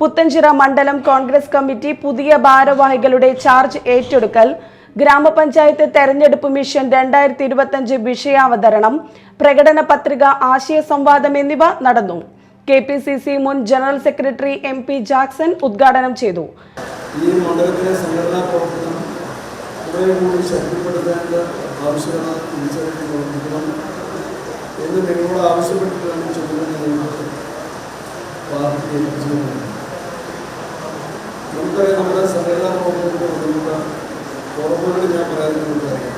പുത്തഞ്ചിറ മണ്ഡലം കോൺഗ്രസ് കമ്മിറ്റി പുതിയ ഭാരവാഹികളുടെ ചാർജ് ഏറ്റെടുക്കൽ ഗ്രാമപഞ്ചായത്ത് തെരഞ്ഞെടുപ്പ് മിഷൻ രണ്ടായിരത്തി ഇരുപത്തഞ്ച് വിഷയാവതരണം പ്രകടന പത്രിക ആശയ സംവാദം എന്നിവ നടന്നു. കെ പി സി സി മുൻ general secretary M P Jackson ഉദ്ഘാടനം ചെയ്തു. പാർട്ടി നമുക്കറിയാം നമ്മുടെ സഹകരണ പ്രവർത്തനത്തിന് ബന്ധപ്പെട്ട കുറവുകൾ ഞാൻ പറയാൻ നമുക്കറിയാം.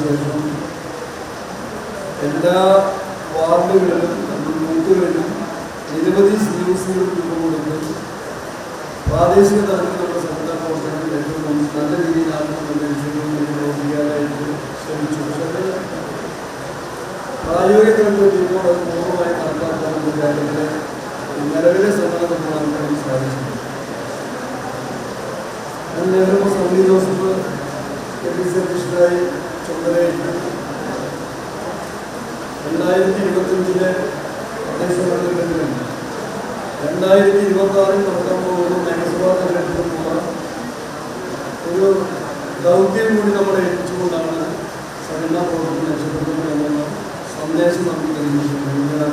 ശേഷം എല്ലാ വാർഡുകളിലും ബൂത്തുകളിലും നിരവധി സി യു സികൾ രൂപം കൊടുത്ത് പ്രാദേശിക തലത്തിൽ നമ്മുടെ സംഘടനാ പ്രവർത്തനങ്ങൾ ഏറ്റവും നല്ല വിഷയങ്ങളിൽ നമ്മൾ പ്രവർത്തിക്കാനായിട്ട് ശ്രമിച്ചു പക്ഷേ പ്രായോഗിക തലത്തിൽ എത്തിയപ്പോൾ അത് പൂർണമായി നടപ്പാക്കാൻ നിലവിലെ നമ്മൾ നടത്താൻ സാധിച്ചു ഞാൻ Saudi Joseph K P C അധ്യക്ഷനായി ചുമതലയേറ്റു. രണ്ടായിരത്തി ഇരുപത്തഞ്ചിലെ തദ്ദേശ തെരഞ്ഞെടുപ്പിൽ രണ്ടായിരത്തി ഇരുപത്തി ആറിൽ നടക്കാൻ നിയമസഭാ തെരഞ്ഞെടുപ്പിനുള്ള ഒരു ദൗത്യം കൂടി നമ്മളെ ഏൽപ്പിച്ചുകൊണ്ടാണ് സംഘടനാ പ്രവർത്തനം രക്ഷപ്പെടുന്നത് എന്നുള്ള സന്ദേശം നമുക്ക് നൽകിയിട്ടുണ്ട്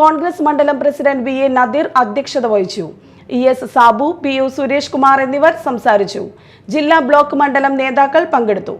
കോൺഗ്രസ് മണ്ഡലം പ്രസിഡന്റ് വി എ നദീർ അധ്യക്ഷത വഹിച്ചു. E S Sabu P U Suresh Kumar എന്നിവർ സംസാരിച്ചു. ജില്ലാ ബ്ലോക്ക് മണ്ഡലം നേതാക്കൾ പങ്കെടുത്തു.